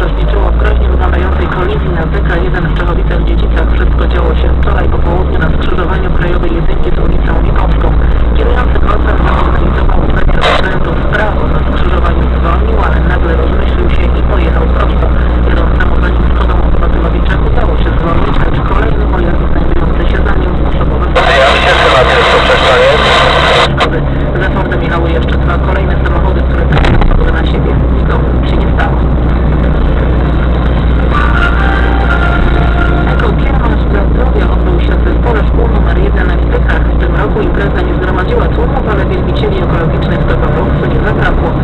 uczestniczyło w groźnie wyglądającej kolizji na PK1 w Czechowicach miasta nie zgromadziła tłumów, ale wielbicieli ekologicznych do powrót nie zabrakło.